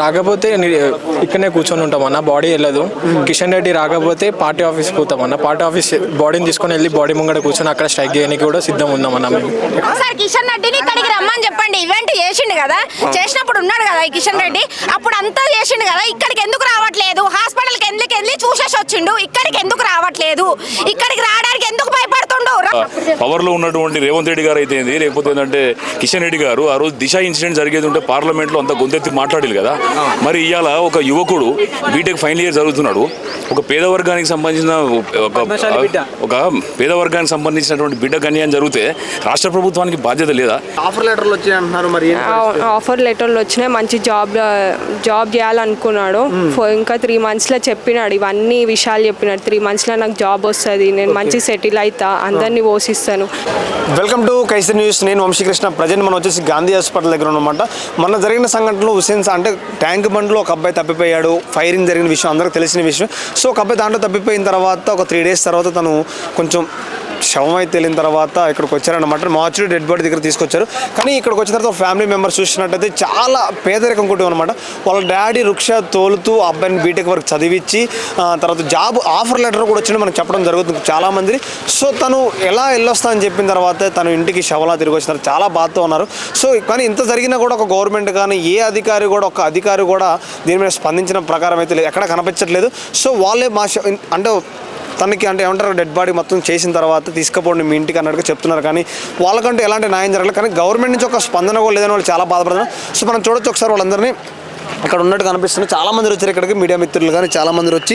రాకపోతే ఇక్కడనే కూర్చొని ఉంటాం అన్న బాడీ వెళ్ళదు. కిషన్ రెడ్డి రాకపోతే పార్టీ ఆఫీస్ పోతాం అన్న. పార్టీ ఆఫీస్ బాడీని తీసుకొని వెళ్ళి బాడీ ముంగడ కూర్చొని అక్కడ స్ట్రైక్ చేయడానికి కూడా సిద్ధం ఉన్నాం అన్న మేము. ఒకసారి కిషన్ రెడ్డిని ఇక్కడికి రమ్మని చెప్పండి. ఈవెంట్ చేసిండు కదా చేసినప్పుడు ఉన్నాడు కదా ఈ కిషన్ రెడ్డి. అప్పుడు అంతా చేసిండు కదా ఇక్కడికి ఎందుకు రావట్లేదు? హాస్పిటల్కి ఎందుకు వెళ్ళి చూసేసి వచ్చిండు? ఇక్కడికి ఎందుకు రావట్లేదు? ఇక్కడికి రా పవర్లో ఉన్నటువంటి రేవంత్ రెడ్డి గారు అయితే ఏంది? లేకపోతే ఏంటంటే కిషన్ రెడ్డి గారు ఆ రోజు దిశ ఇన్సిడెంట్ జరిగేది ఉంటే పార్లమెంట్లో అంత గొంతెత్తి మాట్లాడాలి కదా. మరి ఇవాళ ఒక యువకుడు బీటెక్ ఫైనల్ ఇయర్ చదువుతున్నాడు ఒక పేద వర్గానికి సంబంధించిన ఒక ఒక పేద వర్గానికి సంబంధించినటువంటి బిడ్డకు అన్యాయం జరిగితే రాష్ట్ర ప్రభుత్వానికి బాధ్యత లేదా? ఆఫర్ లెటర్లు వచ్చాయి అంటున్నారు మరి? ఆఫర్ లెటర్లు వచ్చినాయి. మంచి జాబ్ జాబ్ చేయాలనుకున్నాడు. ఇంకా త్రీ మంత్స్లో చెప్పినాడు. ఇవన్నీ విషయాలు చెప్పినాడు. త్రీ మంత్స్లో నాకు జాబ్ వస్తుంది. నేను మంచి సెటిల్ అవుతా అందరినీ పోషిస్తాను వెల్కమ్ టు కైసర్ న్యూస్. నేను వంశీకృష్ణ. ప్రజెంట్ మనం వచ్చేసి గాంధీ హాస్పిటల్ దగ్గర ఉన్నమాట మొన్న జరిగిన సంఘటనలో హుసేన్స్ అంటే ట్యాంక్ బండ్లో ఒక అబ్బాయి తప్పిపోయాడు. ఫైరింగ్ జరిగిన విషయం అందరికీ తెలిసిన విషయం. సో ఒక అబ్బాయి దాంట్లో తప్పిపోయిన తర్వాత ఒక త్రీ డేస్ తర్వాత తను కొంచెం శవం అయితే వెళ్ళిన తర్వాత ఇక్కడికి వచ్చారనమాట మార్చుడు డెడ్ బాడీ దగ్గర తీసుకొచ్చారు. కానీ ఇక్కడికి వచ్చిన తర్వాత ఫ్యామిలీ మెంబర్స్ చూసినట్టయితే చాలా పేదరికం కుటుంబం అనమాట వాళ్ళ డాడీ రిక్షా తోలుతూ అబ్బాయిని బీటెక్ వరకు చదివించి తర్వాత జాబ్ ఆఫర్ లెటర్ కూడా వచ్చింది. మనకు చెప్పడం జరుగుతుంది చాలామంది. సో తను ఎలా వెళ్ళొస్తా అని చెప్పిన తర్వాత తను ఇంటికి శవలా తిరిగి వచ్చినారు. చాలా బాధతో ఉన్నారు. సో కానీ ఇంత జరిగినా కూడా ఒక గవర్నమెంట్ కానీ ఏ అధికారి కూడా ఒక అధికారి కూడా దీని మీద స్పందించిన ప్రకారం అయితే లేదు. ఎక్కడ కనిపించట్లేదు. సో వాళ్ళే మా అంటే తనకి అంటే ఏమంటారు డెడ్ బాడీ మొత్తం చేసిన తర్వాత తీసుకుపోండి మీ ఇంటికి అన్నట్టుగా చెప్తున్నారు. కానీ వాళ్ళకంటే ఎలాంటి న్యాయం జరగలేదు. కానీ గవర్నమెంట్ నుంచి ఒక స్పందన కూడా లేదని వాళ్ళు చాలా బాధపడుతున్నారు. సో మనం చూడొచ్చు ఒకసారి వాళ్ళందరినీ ఇక్కడ ఉన్నట్టు కనిపిస్తుంది. చాలా మంది వచ్చారు ఇక్కడికి మీడియా మిత్రులు కానీ చాలా మంది వచ్చి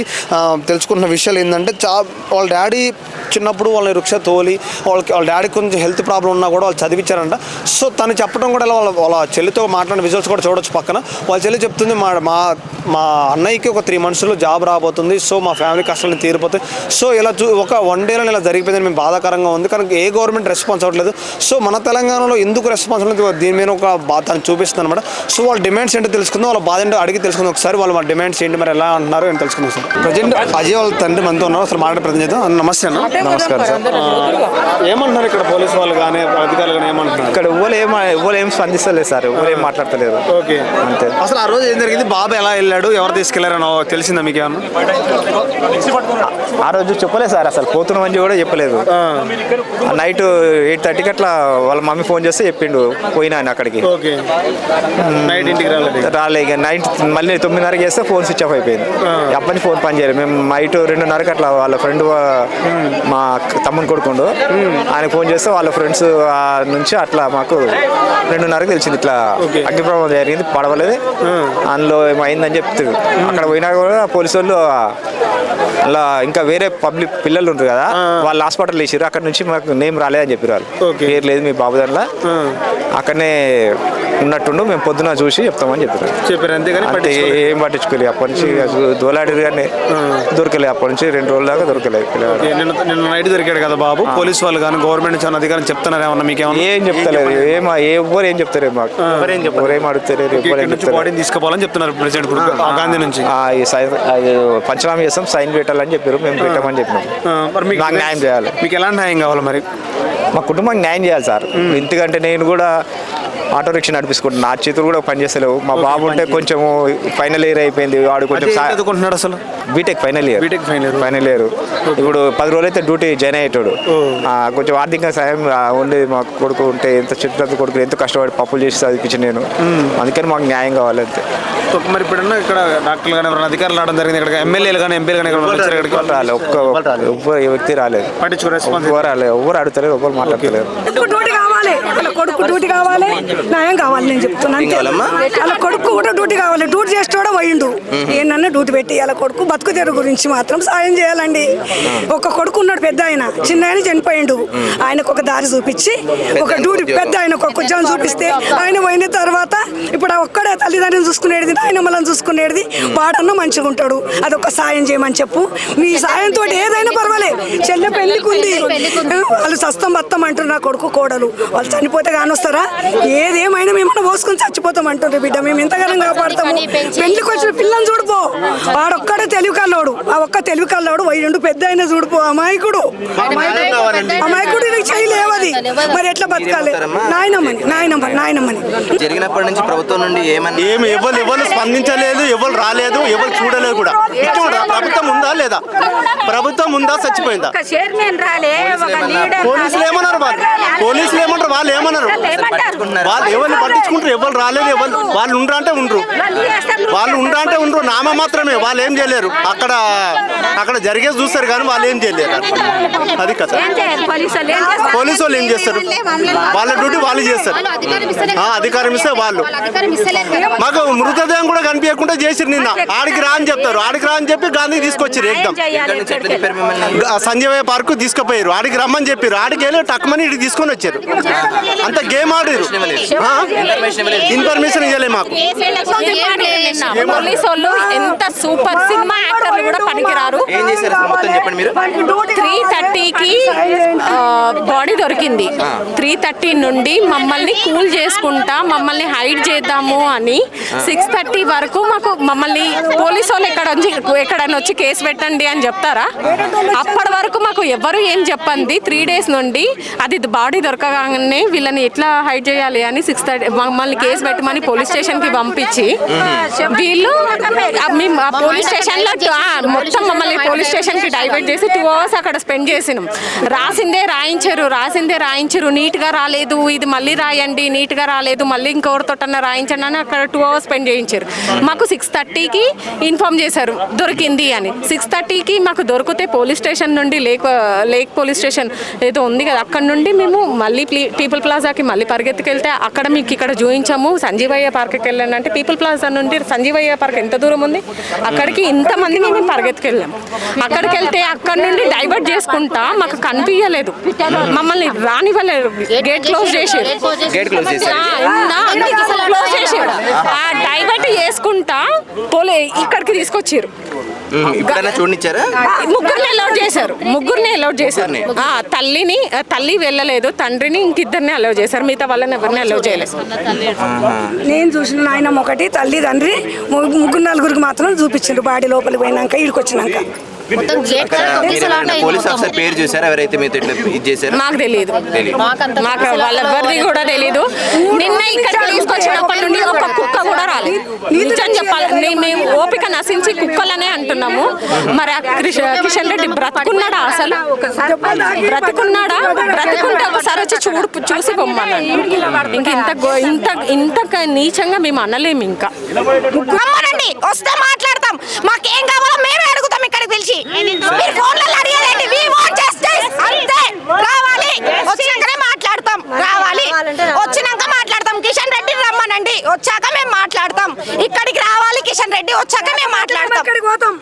తెలుసుకున్న తెలుసుకుంటున్న విషయాలు ఏంటంటే చా వాళ్ళ డాడీ చిన్నప్పుడు వాళ్ళని రిక్షా తోలి వాళ్ళకి వాళ్ళ డాడీ కొంచెం హెల్త్ ప్రాబ్లం ఉన్నా కూడా వాళ్ళు చదివించారంట సో తను చెప్పడం కూడా ఇలా వాళ్ళ వాళ్ళ చెల్లితో మాట్లాడిన విజువల్స్ కూడా చూడొచ్చు పక్కన. వాళ్ళ చెల్లి చెప్తుంది మా మా మా అన్నయ్యకి ఒక త్రీ మంత్స్లో జాబ్ రాబోతుంది. సో మా ఫ్యామిలీ కష్టాలు తీరిపోతాయి. సో ఇలా చూ ఒక వన్ డేలో ఇలా జరిగిపోయిందని మేము బాధాకరంగా ఉంది. కానీ ఏ గవర్నమెంట్ రెస్పాన్స్ అవ్వట్లేదు. సో మన తెలంగాణలో ఎందుకు రెస్పాన్స్ అవ్వలేదు దీని మీద ఒక బాధ తను చూపిస్తుంది అనమాట సో వాళ్ళ డిమాండ్స్ ఏంటో తెలుసుకుందాం. వాళ్ళ ఏంటో అడిగి తెలుసుకుందాం ఒకసారి. వాళ్ళ డిమాండ్స్ ఏంటి మరి ఎలా అంటున్నారు అని తెలుసుకుందాం సార్ ప్రజెంట్ అజయ్ వాళ్ళ తండ్రి మనతో ఉన్నారు. అసలు మాట్లాడే ప్రయత్నం చేద్దాం. అన్న, నమస్తే అన్న. నమస్కారం సార్. ఏమంటున్నారు ఇక్కడ పోలీస్ వాళ్ళు కానీ అధికారులు కానీ ఏమంటున్నారు? ఇక్కడ ఎవరు ఏం ఎవరు ఏం స్పందిస్తలేదు సార్. ఎవరు ఏం మాట్లాడతలేరు ఓకే. అంతే. అసలు ఆ రోజు ఏం జరిగింది? బాబు ఎలా వెళ్ళాడు? ఎవరు తీసుకెళ్ళారనో తెలిసిందా మీకు ఏమన్నా? ఆ రోజు చెప్పలేదు సార్. అసలు పోతున్న మంచి కూడా చెప్పలేదు. నైట్ ఎయిట్ థర్టీకి అట్లా వాళ్ళ మమ్మీ ఫోన్ చేస్తే చెప్పిండు. పోయినా ఆయన అక్కడికి. ఓకే. నైట్ ఇంటికి రాలేదు రాలే నైట్ మళ్ళీ తొమ్మిదిన్నరకి చేస్తే ఫోన్ స్విచ్ ఆఫ్ అయిపోయింది. అప్పని ఫోన్ పని చేయలేదు. మేము నైట్ రెండున్నరకి అట్లా వాళ్ళ ఫ్రెండ్ మా తమ్ముని కొడుకుండు. ఆయన ఫోన్ చేస్తే వాళ్ళ ఫ్రెండ్స్ నుంచి అట్లా మాకు రెండున్నరకి తెలిసింది. ఇట్లా. అగ్ని ప్రమాదం జరిగింది పడవలేదు. అందులో ఏమైందని చెప్తారు అక్కడ పోయినా కూడా పోలీసు వాళ్ళు అలా ఇంకా వేరే పబ్లిక్ పిల్లలు ఉంటారు కదా వాళ్ళు హాస్పిటల్ వేసారు అక్కడ నుంచి మాకు నేమ్ రాలేదని చెప్పారు వాళ్ళు. పేరు లేదు మీ బాబు దాంట్లో. అక్కడనే ఉన్నట్టుండు మేము పొద్దున చూసి చెప్తామని చెప్పారు చెప్పారు అంతేగాని అంటే. ఏం పట్టించుకోలేదు అప్పటి నుంచి దోలాడిరు కానీ దొరకలేదు అప్పటి నుంచి రెండు రోజుల దాకా దొరకలేదు నిన్న నిన్న నైట్ దొరికాడు కదా బాబు పోలీస్ వాళ్ళు కానీ గవర్నమెంట్ నుంచి ఏమన్నా అధికారం చెప్తున్నారు ఏమన్నా మీకు ఏమన్నా ఏం చెప్తలేదు ఏం ఎవ్వరు ఏం చెప్తారు మాకు. ఎవరేం చెప్తారు ఏం బాడీని తీసుకుపోవాలని చెప్తున్నారు ప్రెసిడెంట్ గాంధీ నుంచి. పంచనామా చేస్తాం సైన్ పెట్టాలని చెప్పారు మేము పెట్టామని చెప్పినాం. మరి మీకు న్యాయం చేయాలి. మీకు ఎలాంటి న్యాయం కావాలి మరి? మా కుటుంబానికి న్యాయం చేయాలి సార్. ఎందుకంటే నేను కూడా ఆటో రిక్షా నడిపించుకుంటున్నా నా చేతులు కూడా పనిచేస్తలేవు. మా బాబు ఉంటే కొంచెం ఫైనల్ ఇయర్ అయిపోయింది. వాడు కొంచెం చదువుకుంటున్నాడు అసలు? BTech final year BTech year. Final year ఇప్పుడు పది రోజులు అయితే డ్యూటీ జాయిన్ అయ్యేటాడు. ఆ, కొంచెం ఆర్థిక సాయం ఆ, ఉండి మా కొడుకు ఉంటే ఎంత చిన్న కొడుకు ఎంతో కష్టపడి పప్పులు చేసి చదివించి నేను. అందుకని మాకు న్యాయం కావాలి అంతే. మరి ఇప్పుడున్న ఇక్కడ డాక్టర్లు కానీ ఎవరైనా అధికారులు రావడం జరిగింది ఇక్కడ ఎమ్మెల్యేలు కానీ ఎంపీలు కానీ ఇక్కడ రాలేదు. ఒక్క వ్యక్తి రాలేదు. పట్టించుకో రాలేదు ఎవ్వరు అడుగుతలేరు ఎవ్వరు మాట్లాడతలేరు. కావాలి వాళ్ళ కొడుకు డ్యూటీ కావాలి. న్యాయం కావాలి నేను చెప్తున్నా అంతే. వాళ్ళ కొడుకు కూడా డ్యూటీ కావాలి. డ్యూటీ చేసేటోడే పోయిండు. ఏంటన్నా డ్యూటీ పెట్టి వాళ్ళ కొడుకు బతుకు తెరువు గురించి మాత్రం సాయం చేయాలండి. ఒక కొడుకు ఉన్నాడు పెద్ద ఆయన. చిన్న ఆయన చనిపోయిండు. ఆయనకు ఒక దారి చూపించి ఒక డ్యూటీ పెద్ద ఆయన ఒక ఉద్యోగం చూపిస్తే ఆయన పోయిన తర్వాత ఇప్పుడు ఆ ఒక్కడే తల్లిదండ్రులు చూసుకునేది ఆయన మనల్ని చూసుకునేది వాడన్నా మంచిగా ఉంటాడు. అదొక సాయం చేయమని చెప్పు. మీ సాయంతో ఏదైనా పర్వాలేదు చెల్లె పెళ్ళికి ఉంది వాళ్ళు సస్తం బత్తం అంటారు నా కొడుకు కోడలు. వాళ్ళు చనిపోతే కానొస్తారా? ఏదేమైనా మేమన్నా పోసుకొని చచ్చిపోతాం అంటుండ్రు బిడ్డ. మేము ఎంతగానో కాపాడతాము. పెళ్ళికి వచ్చిన పిల్లని చూడిపో. వాడొక్కడే తెలివి కల్లోడు. ఆ ఒక్క తెలివి కల్లోడు. వైండు పెద్ద అయినా చూడిపో. అమాయకుడు. అమాయకుడు నీకు చేయలేవది మరి ఎట్లా బతకాలి? నాయనమ్మని నాయనమ్మని నాయనమ్మని. జరిగినప్పటి నుంచి ప్రభుత్వం నుండి ఏమన్నా ఏమి ఎవరు ఎవరు స్పందించలేదు ఎవరు రాలేదు ఎవరు చూడలేదు కూడా? ప్రభుత్వం ఉందా లేదా? ప్రభుత్వం ఉందా చచ్చిపోయిందా? పోలీసులు ఏమన్నారు? పోలీసులు ఏమన్నారు వాళ్ళు ఏమన్నారు? వాళ్ళు ఎవరిని పట్టించుకుంటారు? ఎవరు రాలేదు ఎవరు వాళ్ళు ఉండరా అంటే ఉండరు. వాళ్ళు ఉండరా అంటే ఉండరు. నామ మాత్రమే. వాళ్ళు ఏం చేయలేరు. అక్కడ అక్కడ జరిగేది చూస్తారు కానీ వాళ్ళు ఏం చేయలేరు. అది కథ. పోలీసు వాళ్ళు ఏం చేస్తారు? వాళ్ళ డ్యూటీ వాళ్ళు చేస్తారు. ఆ, అధికారం ఇస్తే వాళ్ళు. మాకు మృతదేహం కూడా కనిపించకుండా చేసిరు నిన్న. ఆడికి రా అని చెప్తారు. ఆడికి రా అని చెప్పి గాంధీ తీసుకొచ్చారు ఏకదం సంజయ్ పార్క్ తీసుకుపోయారు ఆడికి రమ్మని చెప్పారు ఆడికి వెళ్ళి టక్మని ఇటు తీసుకొని వచ్చారు. అంత గేమ్ ఆడారు? ఇన్ఫర్మేషన్ ఇవ్వలే మాకు. పోలీసు వాళ్ళు ఎంత సూపర్ సినిమా యాక్టర్లు కూడా పనికిరారు. ఏం చేశారు అసలు మొత్తం చెప్పండి మీరు? త్రీ థర్టీకి బాడీ దొరికింది. త్రీ థర్టీ నుండి మమ్మల్ని కూల్ చేసుకుంటా మమ్మల్ని హైడ్ చేద్దాము అని సిక్స్ థర్టీ వరకు మాకు మమ్మల్ని పోలీసు వాళ్ళు ఎక్కడ వచ్చి ఎక్కడైనా వచ్చి కేసు పెట్టండి అని చెప్తారా? అప్పటి వరకు మాకు ఎవరు ఏం చెప్పండి త్రీ డేస్ నుండి అది బాడీ దొరకగానే వీళ్ళని ఎట్లా హైడ్ చేయాలి అని సిక్స్ థర్టీ మమ్మల్ని కేసు పెట్టమని పోలీస్ స్టేషన్కి పంపించి వీళ్ళు మేము ఆ పోలీస్ స్టేషన్లో మొత్తం మమ్మల్ని పోలీస్ స్టేషన్కి డైవర్ట్ చేసి టూ అవర్స్ అక్కడ స్పెండ్ చేసినాం. రాసిందే రాయించారు రాసిందే రాయించారు. నీట్గా రాలేదు ఇది మళ్ళీ రాయండి నీట్గా రాలేదు మళ్ళీ ఇంకొకరితోటన్నా రాయించండి అని అక్కడ టూ అవర్స్ స్పెండ్ చేయించారు. మాకు సిక్స్ థర్టీకి ఇన్ఫార్మ్ చేశారు దొరికింది అని. సిక్స్ థర్టీకి మాకు దొరికితే పోలీస్ స్టేషన్ నుండి లేక్ లేక్ పోలీస్ స్టేషన్ ఏదో ఉంది కదా అక్కడ నుండి మేము మళ్ళీ ప్లీ- పీపుల్ ప్లాజాకి మళ్ళీ పరిగెత్తుకెళ్తే అక్కడ మీకు ఇక్కడ చూపించాము. సంజీవయ్య పార్క్కి వెళ్ళండి అంటే పీపుల్ ప్లాజా నుండి సంజీవయ్య పార్క్ ఎంత దూరం ఉంది? అక్కడికి ఇంతమంది మేము పరిగెత్తుకెళ్ళాం. అక్కడికి వెళ్తే అక్కడ నుండి డైవర్ట్ చేసుకుంటా మాకు కనిపించలేదు మమ్మల్ని రానివ్వలేదు. గేట్ క్లోజ్ చేసి గేట్ క్లోజ్ ఆ డైవర్ట్ చేసుకుంటా పోలే ఇక్కడికి తీసుకొచ్చారు. ఇప్పుడైనా చూడనిచ్చారా? ముగ్గురిని అలౌట్ చేశారు. ముగ్గురిని అలౌట్ చేశారు. ఆ, తల్లిని తల్లి వెళ్ళలేదు తండ్రిని ఇంకిద్దరిని అలౌ చేశారు. మిగతా వాళ్ళని ఎవరిని అలౌ చేయలేదు. నేను చూసిన నాయనమ్మ ఒకటి తల్లి తండ్రి ముగ్గురు నలుగురికి మాత్రం చూపించిండ్రు. బాడీ లోపలికి పోయినాక ఇడికి వచ్చినాక మీరు ఎవరైనా పోలీస్ ఆఫీసర్ పేరు చూసారా ఎవరైతే మీతో ఇట్లా ఇది చేశారు మాకు తెలియదు. మాకు వాళ్ళెవ్వరిది కూడా తెలియదు నిన్న ఇక్కడికి తీసుకొచ్చినప్పటి నుండి ఒక కుక్క కూడా రాలేదు నిజం చెప్పాలి మేము ఓపిక నశించి కుక్కలనే అంటున్నాము మరి కిషన్ రెడ్డి బ్రతుకున్నాడా అసలు బ్రతుకున్నాడా బ్రతుకుంటే ఒకసారి వచ్చి చూడు చూసి పొమ్మన్నాడు ఇంక ఇంత ఇంత ఇంత నీచంగా మేము అనలేము ఇంకా వస్తే మాట్లాడతాం మాకేం కావాలో మేమే అడుగుతాం మీరు ఫోన్లలో అడిగేదండి వి వాంట్ జస్టిస్ అంతే. రావాలి. వచ్చినాకనే మాట్లాడతాం. రావాలి. వచ్చినాక మాట్లాడతాం. కిషన్ రెడ్డి రమ్మనండి. వచ్చాక మేము మాట్లాడతాం. ఇక్కడికి రావాలి కిషన్ రెడ్డి. వచ్చాక మేము మాట్లాడతాం ఎక్కడికి పోతాం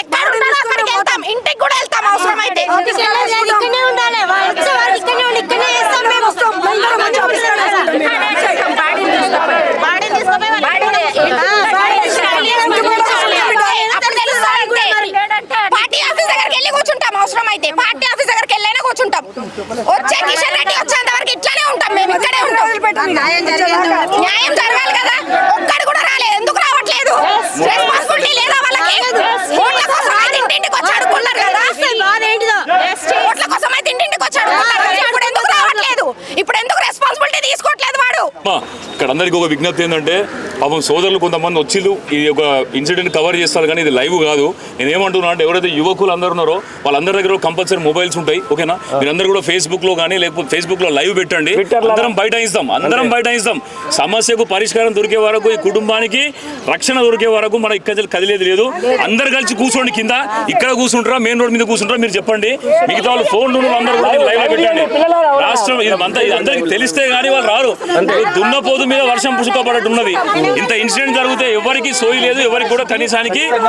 ఎక్కడ ఉన్నాడో అక్కడికి వెళ్తాం ఇంటికి కూడా వెళ్తాం అవసరం అయితే ఇక్కడనే ఉండాలి వచ్చే వారు ఇక్కడనే ఉండి ఇక్కడనే చేస్తాం మేము వస్తాం అందరం మంచి ఆఫీసర్లు వేసుకుంటాం మేము. బాడీని తీసుకుపోయి అప్పుడు తెలుస్తుంది అంతే. పార్టీ ఆఫీస్ దగ్గరికి వెళ్ళి కూర్చుంటాం అవసరం అయితే పార్టీ ఆఫీస్ దగ్గరికి వెళ్ళైనా కూర్చుంటాం వచ్చే కిషన్ రెడ్డి వచ్చేంత వరకు ఇట్లానే ఉంటాం మేము ఇక్కడే ఉంటాం వదిలిపెట్టండి. వచ్చేదాకా. న్యాయం జరగాలి కదా. ఒక్కడు కూడా రాలేదు ఎందుకు రావట్లేదు? రెస్పాన్సిబిలిటీ లేదా వాళ్ళకి? ఓట్ల కోసం అయితే ఇంటింటికి వచ్చి అడుగుతున్నారు కదా. ఓట్ల కోసం అయితే ఇంటింటికి. ఇప్పుడు ఎందుకు రావట్లేదు? ఇప్పుడు ఎందుకు రెస్పాన్సిబిలిటీ తీసుకోవట్లేదు వాడు? ఇక్కడ అందరికీ ఒక విజ్ఞప్తి ఏంటంటే పాపం సోదరులు కొంతమంది వచ్చిళ్ళు ఇది ఒక ఇన్సిడెంట్ కవర్ చేస్తారు కానీ ఇది లైవ్ కాదు. నేను ఏమంటున్నా అంటే ఎవరైతే యువకులు అందరు ఉన్నారో వాళ్ళందరి దగ్గర కంపల్సరీ మొబైల్స్ ఉంటాయి ఓకేనా? మీరందరూ కూడా ఫేస్బుక్లో కానీ లేకపోతే ఫేస్బుక్లో లైవ్ పెట్టండి. అందరం బయట ఇస్తాం అందరం బయట ఇస్తాం సమస్యకు పరిష్కారం దొరికే వరకు ఈ కుటుంబానికి రక్షణ దొరికే వరకు మన ఇక్కడ కదిలేదు లేదు. అందరు కలిసి కూర్చోండి కింద. ఇక్కడ కూర్చుంటారా మెయిన్ రోడ్ మీద కూర్చుంటారా మీరు చెప్పండి. మిగతా వాళ్ళు ఫోన్ అందరూ కూడా లైవ్ పెట్టండి. రాష్ట్రం ఇది అందరికి తెలిస్తే గానీ వాళ్ళు రారు. దున్నపోతు మీద వర్షం పుసుకపడట్టున్నది ఇంత ఇన్సిడెంట్ జరిగితే ఎవరికి సోయి లేదు ఎవరికి కూడా కనీసానికి